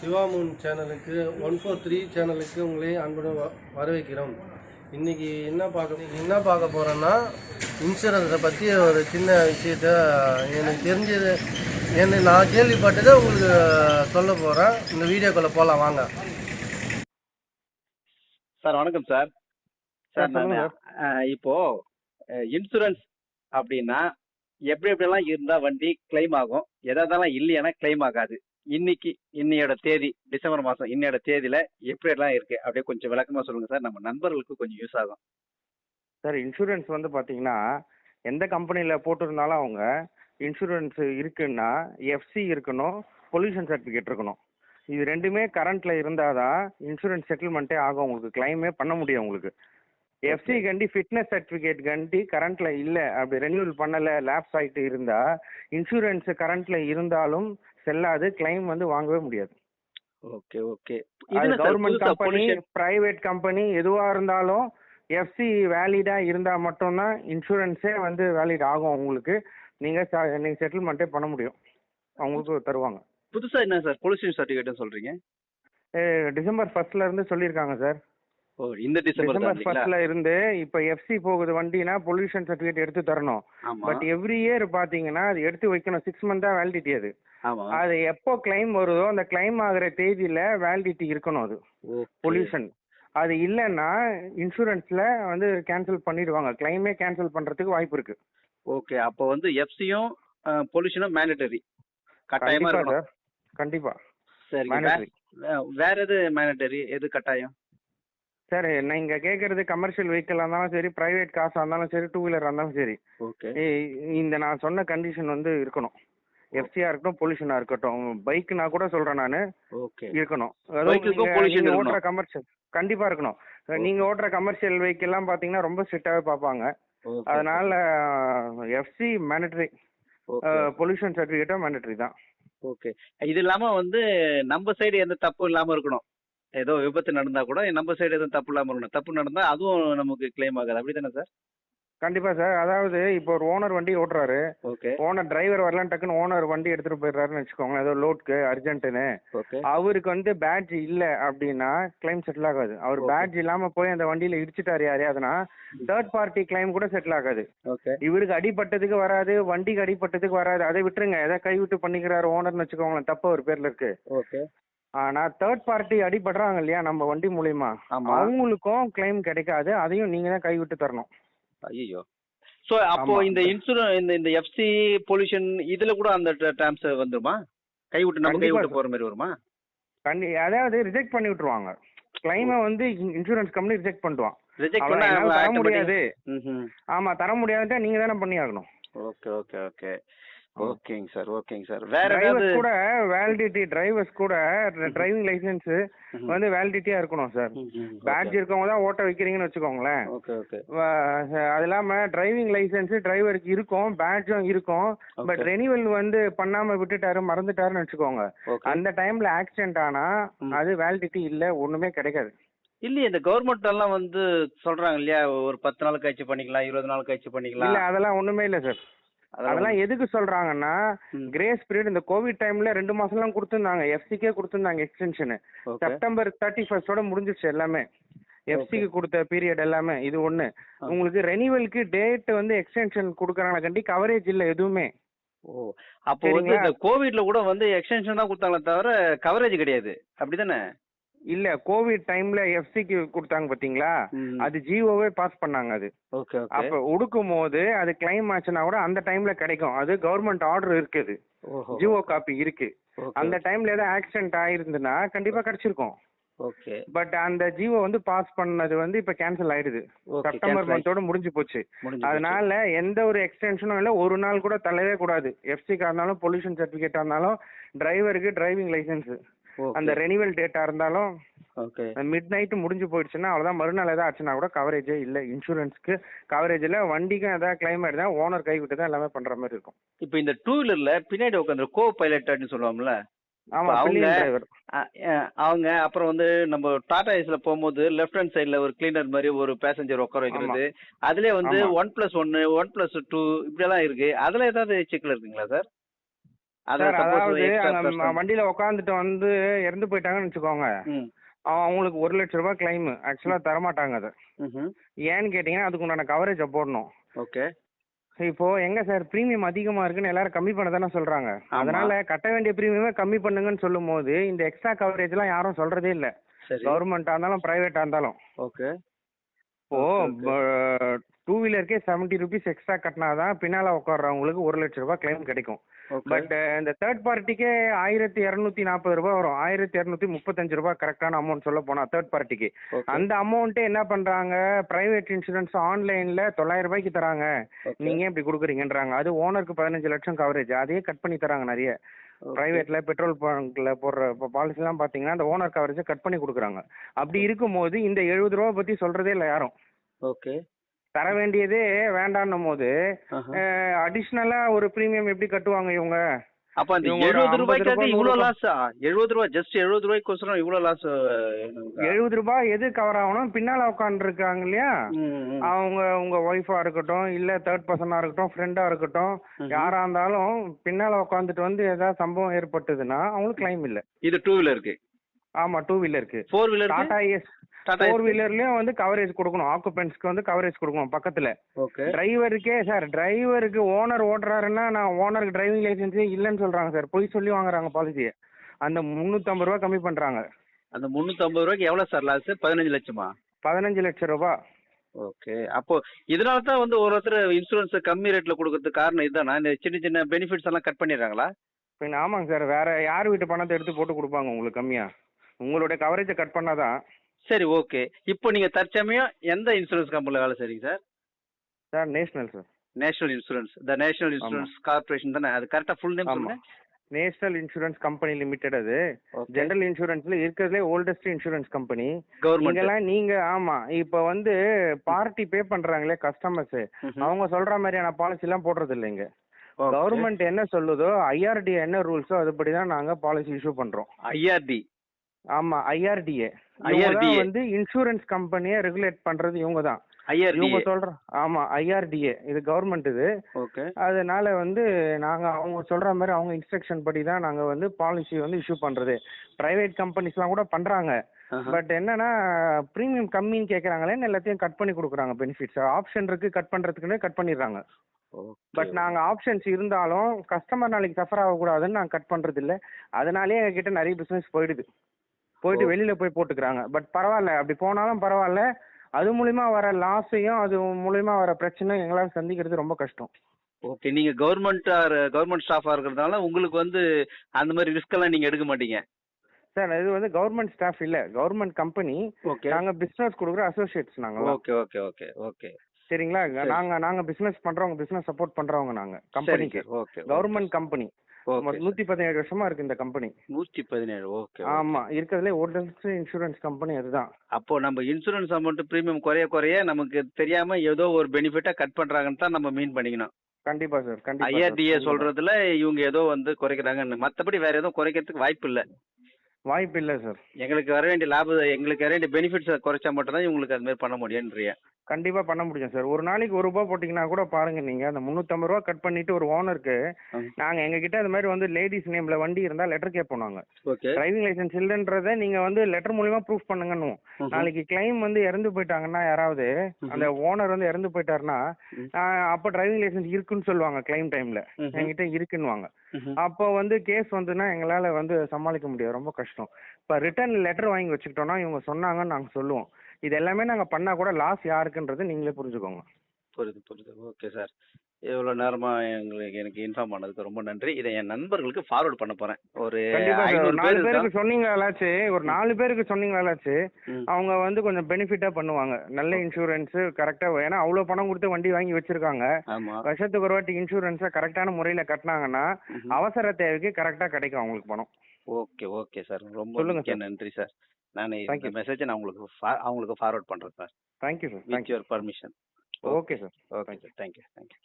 சிவாமூன் சேனலுக்கு one four three சேனலுக்கு உங்களை அன்புடன் வரவேற்கிறோம். இன்னைக்கு என்ன பார்க்க என்ன பார்க்க போகிறோன்னா இன்சூரன்ஸை பற்றி ஒரு சின்ன விஷயத்த எனக்கு தெரிஞ்சது. என்ன நான் கேள்விப்பட்டதை உங்களுக்கு சொல்ல போகிறேன் இந்த வீடியோக்குள்ளே போகலாம் வாங்க. சார் வணக்கம் சார். சார் நான் இப்போ இன்சூரன்ஸ் அப்படின்னா எப்படி எப்படிலாம் இருந்தா வண்டி கிளைம் ஆகும் எதாவதெல்லாம் இல்லையானா கிளைம் ஆகாது. இன்னைக்கு இன்னையோட தேதி டிசம்பர் மாசம் இன்னையோட தேதியில எப்படி எல்லாம் இருக்கு? அப்படியே கொஞ்சம் விளக்கமா சொல்லுங்க சார். நம்ம நண்பர்களுக்கு கொஞ்சம் யூஸ் ஆகும். சார் இன்சூரன்ஸ் வந்து பார்த்தீங்கன்னா எந்த கம்பெனியில் போட்டிருந்தாலும் அவங்க இன்சூரன்ஸ் இருக்குன்னா எஃப்சி இருக்கணும் பொல்யூஷன் சர்டிஃபிகேட் இருக்கணும். இது ரெண்டுமே கரண்ட்ல இருந்தால் தான் இன்சூரன்ஸ் செட்டில்மெண்ட்டே ஆகும். உங்களுக்கு கிளைமே பண்ண முடியும் உங்களுக்கு. எஃப்சி கண்டி ஃபிட்னஸ் சர்டிஃபிகேட் கண்டி கரண்ட்ல இல்லை அப்படி ரெனியூவல் பண்ணலை லேப்ஸ் ஆகிட்டு இருந்தால் இன்சூரன்ஸ் கரண்ட்ல இருந்தாலும் செல்லாது கிளைம் வந்து வாங்கவே முடியாது. ஓகே ஓகே அது இது கவர்மெண்ட் கம்பெனி பிரைவேட் கம்பெனி எதுவாக இருந்தாலும் எஃப்சி வேலிடா இருந்தால் மட்டும்தான் இன்சூரன்ஸே வந்து வேலிட் ஆகும் உங்களுக்கு. நீங்கள் நீங்கள் செட்டில்மெண்ட்டே பண்ண முடியும். அவங்களுக்கு தருவாங்க. புதுசா என்ன சார் பொல்யூஷன் சர்டிஃபிகேட் சொல்றீங்க? டிசம்பர் ஃபர்ஸ்ட்ல இருந்து சொல்லியிருக்காங்க சார். ஓ இந்த டிசம்பர் ஃபர்ஸ்ட்ல இருந்து இப்போ எஃப்சி போகுது வண்டினா பொல்யூஷன் சர்டிஃபிகேட் எடுத்து தரணும். பட் எவ்ரி இயர் பார்த்தீங்கன்னா அது எடுத்து வைக்கணும். சிக்ஸ் மந்த் தான் வேலிடிட்டி அது. அது எப்போ கிளைம் வருதோ அந்த கிளைம் ஆகுற தேதியில வேலிடிட்டி இருக்கணும் அது. பொல்யூஷன் அது இல்லைன்னா இன்சூரன்ஸ்ல வந்து கேன்சல் பண்ணிடுவாங்க. கிளைமே கேன்சல் பண்றதுக்கு வாய்ப்பு இருக்கு. ஓகே அப்போ வந்து எஃப்சியும் பொல்யூஷனும் மேண்டட்டரி கட்டாயமா சார். கண்டிப்பா. சரி வேற எது மேண்டட்டரி எது கட்டாயம்? சார் நீங்க கேக்குறது கமர்ஷியல் வெஹிக்கிளா இருந்தாலும் சரி பிரைவேட் காசா இருந்தாலும் சரி டூ வீலரா இருந்தாலும் சரி. ஓகே இந்த நான் சொன்ன கண்டிஷன் வந்து இருக்கணும். எஃப்சியா இருக்கட்டும் பொல்யூஷனா இருக்கட்டும். பைக்னா கூட சொல்றேன் நான். ஓகே இருக்கணும். ஓட்டுற கமர்ஷியல் கண்டிப்பா இருக்கணும். நீங்க ஓட்டுற கமர்ஷியல் வெஹிக்கிள் எல்லாம் பாத்தீங்கன்னா ரொம்ப ஸ்ட்ரிக்டாவே பார்ப்பாங்க. அதனால எஃப்சி மேண்டட்ரி பொல்யூஷன் சர்டிஃபிகேட்டும் மேண்டட்ரி தான் ஓகே இது இல்லாம வந்து நம்ம சைடு எந்த தப்பும் இல்லாம இருக்கணும். ஏதோ விபத்து நடந்தா கூட நம்ம சைடு எதுவும் தப்பு இல்லாம இருக்கணும். தப்பு நடந்தா அதுவும் நமக்கு கிளைம் ஆகாது. அப்படிதானே சார் கண்டிப்பா சார். அதாவது இப்போ ஒரு ஓனர் வண்டி ஓட்டுறாரு. ஓகே ஓனர் டிரைவர் வரலாம் டக்குன்னு ஓனர் வண்டி எடுத்துட்டு போயிடுறாருன்னு வச்சுக்கோங்களேன். ஏதோ லோட்க்கு அர்ஜென்ட்டுன்னு அவருக்கு வந்து பேட்ஜ் இல்ல அப்படின்னா கிளைம் செட்டில் ஆகாது. அவர். பேட்ஜ் இல்லாம போய் அந்த வண்டியில இடிச்சிட்டாரு யாரையாதுன்னா தேர்ட் பார்ட்டி கிளைம் கூட செட்டில் ஆகாது. இவருக்கு அடிபட்டதுக்கு வராது வண்டிக்கு அடிபட்டதுக்கு வராது. அதை விட்டுருங்க. ஏதோ கைவிட்டு பண்ணிக்கிறாரு ஓனர்னு வச்சுக்கோங்களேன். தப்பு ஒரு பேர்ல இருக்கு. ஓகே ஆனா தேர்ட் பார்ட்டி அடிபடுறாங்க இல்லையா நம்ம வண்டி மூலியமா? அவங்களுக்கும் கிளைம் கிடைக்காது. அதையும் நீங்க தான் கைவிட்டு தரணும். ஐயோ சோ அப்போ. இந்த இன்சூரன்ஸ் இந்த இந்த எஃப்சி பொல்யூஷன் இதுல கூட அந்த டேர்ம்ஸ் வந்துருமா? கை விட்டு நம்ம கை விட்டு போற மாதிரி வருமா? கண்டி அதாவது ரிஜெக்ட் பண்ணி விட்டுருவாங்க. கிளைமை வந்து இன்சூரன்ஸ் கம்பெனி ரிஜெக்ட் பண்ணுவான் ரிஜெக்ட் பண்ணா தர முடியாது. ஆமா தர முடியாதுட்டா நீங்க தானே பண்ணி ஆகணும் ஓகே ஓகே ஓகே. ஓகேங்க சார் ஓகேங்க சார். வேற ஏதாவது கூட வேலிடிட்டி டிரைவர்ஸ் கூட டிரைவிங் லைசென்ஸ் வந்து வேலிடிட்டியா இருக்கணும் சார். பேட்ஜ் இருக்கவங்க தான் ஓட்ட வைக்கிறீங்கன்னு வச்சுக்கோங்களேன். Okay okay. அது இல்லாம டிரைவிங் லைசென்ஸ் டிரைவருக்கு இருக்கும் பேட்ஜும் இருக்கும் பட். ரெனிவல் வந்து பண்ணாம விட்டுட்டாரு மறந்துட்டாருன்னு வச்சுக்கோங்க. அந்த டைம்ல ஆக்சிடென்ட் ஆனா. அது வேலிடிட்டி இல்ல ஒண்ணுமே கிடைக்காது. இல்லையே இந்த கவர்மெண்ட் எல்லாம் வந்து சொல்றாங்க இல்லையா ஒரு பத்து நாள் கழிச்சு பண்ணிக்கலாம் இருபது நாள் கழிச்சு இல்ல பண்ணிக்கலாம் அதெல்லாம் ஒண்ணுமே இல்ல சார். அதெல்லாம் எதுக்கு சொல்றாங்கன்னா. கிரேஸ் பீரியட் இந்த கோவிட் டைம்ல ரெண்டு மாசம் எல்லாம் கொடுத்துருந்தாங்க எஃப்சிக்கே கொடுத்துருந்தாங்க எக்ஸ்டென்ஷன் செப்டம்பர் தேர்ட்டி ஃபர்ஸ்டோட முடிஞ்சிருச்சு எல்லாமே. எஃப்சிக்கு கொடுத்த பீரியட் எல்லாமே இது ஒண்ணு. உங்களுக்கு ரெனிவல்க்கு டேட் வந்து எக்ஸ்டென்ஷன் கொடுக்கறாங்க கண்டி கவரேஜ் இல்ல எதுவுமே. ஓ அப்போ வந்து? இந்த கோவிட்ல கூட வந்து எக்ஸ்டென்ஷன் தான் கொடுத்தாங்களே தவிர கவரேஜ் கிடையாது. அப்படிதானே? இல்ல கோவிட் டைம்ல எஃப்சிக்கு கொடுத்தாங்க பாத்தீங்களா? அது ஜிஓவே பாஸ் பண்ணாங்க அது. அப்ப உடுக்கும் போது அது கிளைம் ஆச்சுன்னா கூட அந்த டைம்ல கிடைக்கும். அது கவர்மெண்ட் ஆர்டர் இருக்குது ஜிஓ காப்பி இருக்கு. அந்த டைம்ல ஏதாவது ஆக்சிடென்ட் ஆயிருந்ததுன்னா கண்டிப்பா கிடைச்சிருக்கும். ஓகே பட் அந்த ஜிஓ வந்து பாஸ் பண்ணது வந்து இப்ப கேன்சல் ஆயிடுது. செப்டம்பர் மந்தோட முடிஞ்சு போச்சு. அதனால எந்த ஒரு எக்ஸ்டென்ஷனும் இல்ல ஒரு நாள் கூட தள்ளவே கூடாது. எஃப்சிக்கா இருந்தாலும் பொல்யூஷன் சர்டிபிகேட்டா இருந்தாலும் டிரைவருக்கு டிரைவிங் லைசென்ஸ் அந்த ரெனிவல் டேட்டா இருந்தாலும் ஓகே மிட் நைட் முடிஞ்சு போயிடுச்சுன்னா அவ்வளவுதான். மறுநாள் ஏதாவது ஆச்சுன்னா கூட கவரேஜே இல்ல. இன்சூரன்ஸ்க்கு கவரேஜ் இல்ல. வண்டிக்கும் ஏதாவது கிளைம் ஆயிடுதா ஓனர் கை விட்டு தான் எல்லாமே பண்ற மாதிரி இருக்கும். இப்போ இந்த டூ வீலர்ல பின்னாடி உட்காந்து கோ பைலட்னு சொல்லுவாங்கல்ல. ஆமா அவங்க- அவங்க அப்புறம் வந்து நம்ம டாடா ஏஸ்ல போகும்போது லெஃப்ட் ஹேண்ட் சைடுல ஒரு கிளீனர் மாதிரி ஒரு பேசஞ்சர் உட்கார வைக்கிறது. அதுலயே வந்து. ஒன் பிளஸ் ஒன்னு ஒன் பிளஸ் டூ இப்படி எல்லாம் இருக்கு. அதுல ஏதாவது சிக்கல் இருக்குங்களா சார் அதாவது வண்டியில உட்காந்துட்டு வந்து இறந்து போயிட்டாங்கன்னு வச்சுக்கோங்க. அவங்களுக்கு ஒரு லட்ச ரூபாய் கிளைம் ஆக்சுவலா தரமாட்டாங்க அது. ஏன்னு கேட்டீங்கன்னா அதுக்கு உண்டான கவரேஜை போடணும். ஓகே. இப்போ எங்க சார் பிரீமியம் அதிகமா இருக்குன்னு எல்லாரும் கம்மி பண்ண தானே சொல்றாங்க. அதனால கட்ட வேண்டிய பிரீமியமே கம்மி பண்ணுங்கன்னு சொல்லும் போது இந்த எக்ஸ்ட்ரா கவரேஜ் எல்லாம் யாரும் சொல்றதே இல்ல. கவர்மெண்டா இருந்தாலும் பிரைவேட்டா இருந்தாலும். ஓகே. இப்போ டூ வீலருக்கே செவன்ட்டி ருபீஸ் எக்ஸ்ட்ரா கட்டினாதான் பின்னால உட்கார்றவங்களுக்கு ஒரு லட்ச ரூபாய் கிளைம் கிடைக்கும். பட் இந்த தேர்ட் பார்ட்டிக்கே ஆயிரத்தி இரநூத்தி நாற்பது ரூபாய் வரும். ஆயிரத்தி இரநூத்தி முப்பத்தஞ்சு ரூபாய் கரெக்டான அமௌண்ட் சொல்ல போனா தேர்ட் பார்ட்டிக்கு அந்த அமௌண்ட்டே என்ன பண்றாங்க? பிரைவேட் இன்சூரன்ஸ் ஆன்லைன்ல தொள்ளாயிரம் ரூபாய்க்கு தராங்க. நீங்க இப்படி கொடுக்குறீங்கன்றாங்க. அது ஓனருக்கு பதினஞ்சு லட்சம் கவரேஜ் அதையே கட் பண்ணி தராங்க நிறைய. பிரைவேட்ல பெட்ரோல் பங்க்ல போடுற பாலிசி எல்லாம் பாத்தீங்கன்னா அந்த ஓனர் கவரேஜை கட் பண்ணி கொடுக்குறாங்க. அப்படி இருக்கும்போது இந்த எழுபது ரூபா பத்தி சொல்றதே இல்லை யாரும். ஓகே தர வேண்டியதே வேண்டான்னும் போது. அடிஷ்னலா ஒரு பிரீமியம் எப்படி கட்டுவாங்க இவங்க? அப்ப அந்த எழுபது 50 ரூபாய்க்காக ரூபாய், இவ்வளவு லாஸா எழுபது ரூபாய் ஜஸ்ட் எழுபது ரூபாய்க்கோசரம் இவ்வளவு லாஸ் எழுபது ரூபாய் எது கவர் ஆகணும்? பின்னால உட்காந்துருக்காங்க இல்லையா? அவங்க உங்க ஒய்ஃபா இருக்கட்டும் இல்ல தேர்ட் பர்சனா இருக்கட்டும் ஃப்ரெண்டா இருக்கட்டும். யாரா இருந்தாலும் பின்னால உட்காந்துட்டு வந்து ஏதாவது சம்பவம் ஏற்பட்டதுன்னா அவங்களுக்கு கிளைம் இல்ல. இது டூ வீலருக்கு ஆமா டூ வீலருக்கு ஃபோர் வீலருக்கு டாடா எஸ் ஃபோர் வீலர்லயும் வந்து கவரேஜ் கொடுக்கணும். ஆக்குபென்ட்ஸ்க்கு வந்து கவரேஜ் கொடுக்கணும் பக்கத்துல. ஓகே டிரைவருக்கே சார் டிரைவருக்கு ஓனர் ஓட்டுறாருன்னா நான் ஓனருக்கு டிரைவிங் லைசன்ஸே இல்லைன்னு சொல்றாங்க சார் பொய் சொல்லி வாங்குறாங்க பாலிசியை அந்த முந்நூற்றம்பது ரூபா கம்மி பண்றாங்க. அந்த முந்நூத்தி ஐம்பது ரூபாய்க்கு எவ்வளவு சார் லாஸ் பதினஞ்சு லட்சமா? பதினஞ்சு லட்சம் ரூபாய் ஓகே அப்போ இதனால தான் வந்து ஒரு ஒருத்தர் இன்சூரன்ஸ் கம்மி ரேட்ல கொடுக்கறதுக்கு காரணம் இதுதானா? இந்த சின்ன சின்ன பெனிஃபிட்ஸ் எல்லாம் கட் பண்ணிடுறாங்களா? ஆமாங்க சார் வேற யார் வீட்டு பணத்தை எடுத்து போட்டு கொடுப்பாங்க உங்களுக்கு கம்மியா? உங்களுடைய கவரேஜை கட் பண்ணாதான் சரி ஓகே இப்போ நீங்க தற்சமயம் எந்த இன்சூரன்ஸ் கம்பெனில வேலை செய்றீங்க sir sir national sir national insurance the national insurance corporation தானே? அது கரெக்டா ஃபுல் நேம் சொல்லுங்க. நேஷனல் இன்சூரன்ஸ் கம்பெனி லிமிடெட் அது. ஜெனரல் இன்சூரன்ஸ்ல இருக்கிறதுலே ஓல்டஸ்ட் இன்சூரன்ஸ் கம்பெனி கவர்மெண்ட் நீங்கெல்லாம் நீங்க ஆமா. இப்ப வந்து பார்ட்டி பே பண்றாங்களே கஸ்டமர்ஸ் அவங்க சொல்ற மாதிரியான பாலிசி எல்லாம் போடுறது இல்லைங்க கவர்மெண்ட் என்ன சொல்லுதோ ஐஆர்டி என்ன ரூல்ஸோ அதுபடி தான் நாங்க பாலிசி இஷ்யூ பண்றோம். ஐஆர்டி ஆமா ஐஆர்டிஏ IRDA. வந்து இன்சூரன்ஸ் கம்பெனியை ரெகுலேட் பண்றது இவங்க தான். இவங்க சொல்ற ஆமா ஐஆர்டிஏ இது கவர்மெண்ட் இது. ஓகே. அதனால வந்து நாங்க அவங்க சொல்ற மாதிரி அவங்க இன்ஸ்ட்ரக்ஷன் படி தான் நாங்க வந்து பாலிசி வந்து இஷ்யூ பண்றது. பிரைவேட் கம்பெனிஸ்லாம் கூட பண்றாங்க. பட் என்னன்னா ப்ரீமியம் கம்மின்னு கேக்குறாங்களேன்னு எல்லாத்தையும் கட் பண்ணி கொடுக்குறாங்க பெனிஃபிட்ஸ் ஆப்ஷன் இருக்கு கட் பண்றதுக்குன்னு கட் பண்ணிடுறாங்க. பட் நாங்க ஆப்ஷன்ஸ் இருந்தாலும் கஸ்டமர் நாளைக்கு சஃபர் ஆகக்கூடாதுன்னு நாங்க கட் பண்றது இல்ல அதனாலே எங்ககிட்ட நிறைய பிசினஸ் போயிடுது. போயிட்டு. வெளியில போய் போட்டுக்கிறாங்க. பட் பரவாயில்ல. அப்படி போனாலும் பரவாயில்ல. அது மூலியமா வர லாஸையும் அது மூலியமா வர பிரச்சனை எங்களால சந்திக்கிறது ரொம்ப கஷ்டம். ஓகே நீங்க கவர்மெண்ட் கவர்மெண்ட் ஸ்டாஃபா இருக்கிறதுனால உங்களுக்கு வந்து அந்த மாதிரி ரிஸ்க் எல்லாம் நீங்க எடுக்க மாட்டீங்க. சார் இது வந்து கவர்மெண்ட் ஸ்டாஃப் இல்ல. கவர்மெண்ட் கம்பெனி ஓகே நாங்க பிசினஸ் கொடுக்குற அசோசியேட்ஸ் நாங்க ஓகே ஓகே ஓகே ஓகே சரிங்களா? சரி. நாங்க நாங்க பிசினஸ் பண்றவங்க பிசினஸ் சப்போர்ட் பண்றவங்க நாங்க கம்பெனிக்கு ஓகே கவர்மெண்ட் கம்பெனி நூத்தி பதினேழு வருஷமா இருக்கு இந்த கம்பெனி நூற்றி பதினேழு ஓகே ஆமா இருக்கிறதுலே ஓல்டஸ்ட் இன்சூரன்ஸ் கம்பெனி அதுதான். அப்போ நம்ம இன்சூரன்ஸ் அமௌண்ட் பிரீமியம் குறைய குறைய நமக்கு தெரியாம ஏதோ ஒரு பெனிஃபிட்டா கட் பண்றாங்கன்னு தான் நம்ம மீன் பண்ணிக்கணும். கண்டிப்பா சார் கண்டிப்பா. ஐஆர்டிஏ. சொல்றதுல இவங்க ஏதோ வந்து குறைக்கிறாங்கன்னு. மத்தபடி வேற எதுவும் குறைக்கிறதுக்கு வாய்ப்பு இல்ல. வாய்ப்பு இல்ல சார் எங்களுக்கு வர வேண்டிய லாபம் எங்களுக்கு வர வேண்டிய பெனிஃபிட்ஸ் குறைச்சா மட்டும் தான் இவங்களுக்கு அது மாதிரி பண்ண முடியும்ன்றிய. கண்டிப்பா பண்ண முடியும் சார் ஒரு நாளைக்கு ஒரு ரூபாய் போட்டீங்கன்னா கூட பாருங்க நீங்க அந்த முந்நூற்றம்பது ரூபா கட் பண்ணிட்டு ஒரு ஓனருக்கு. நாங்க எங்க கிட்ட அந்த மாதிரி வந்து லேடிஸ் நேம்ல வண்டி இருந்தா லெட்டர் கேட்போம் நாங்க. டிரைவிங் லைசன்ஸ் இல்லைன்றத நீங்க வந்து லெட்டர் மூலியமா ப்ரூஃப் பண்ணுங்கன்னு நாளைக்கு கிளைம் வந்து இறந்து போயிட்டாங்கன்னா யாராவது அந்த ஓனர் வந்து இறந்து போயிட்டாருன்னா அப்ப டிரைவிங் லைசன்ஸ் இருக்குன்னு சொல்லுவாங்க கிளைம் டைம்ல என்கிட்ட இருக்குன்னுவாங்க. அப்போ வந்து கேஸ் வந்துன்னா எங்களால வந்து சமாளிக்க முடியாது. ரொம்ப கஷ்டம். இப்போ ரிட்டர்ன் லெட்டர் வாங்கி வச்சுக்கிட்டோம்னா இவங்க சொன்னாங்கன்னு நாங்க சொல்லுவோம். இது எல்லாமே நாங்க பண்ணா கூட லாஸ் யாருக்குன்றது நீங்களே புரிஞ்சுக்கோங்க. புரியுது புரியுது. ஓகே சார் இவ்வளவு நேரமா எங்களுக்கு எனக்கு இன்ஃபார்ம் பண்ணதுக்கு ரொம்ப நன்றி. இதை என் நண்பர்களுக்கு ஃபார்வர்ட் பண்ண போறேன். ஒரு நாலு பேர் பேருக்கு சொன்னீங்களாச்சு. ஒரு நாலு பேருக்கு சொன்னீங்களாச்சு. அவங்க வந்து கொஞ்சம் பெனிஃபிட்டா பண்ணுவாங்க. நல்ல இன்சூரன்ஸ் கரெக்டா ஏன்னா அவ்வளவு பணம் கொடுத்து வண்டி வாங்கி வச்சிருக்காங்க. வருஷத்துக்கு ஒரு வாட்டி இன்சூரன்ஸை கரெக்டான முறையில கட்டினாங்கன்னா. அவசர தேவைக்கு கரெக்டா கிடைக்கும் அவங்களுக்கு பணம். ஓகே ஓகே சார் ரொம்ப. நன்றி சார் நான் இந்த. மெசேஜை நான் உங்களுக்கு அவங்களுக்கு ஃபார்வர்ட் பண்றேன் sir thank you sir with your permission okay sir okay sir thank you thank you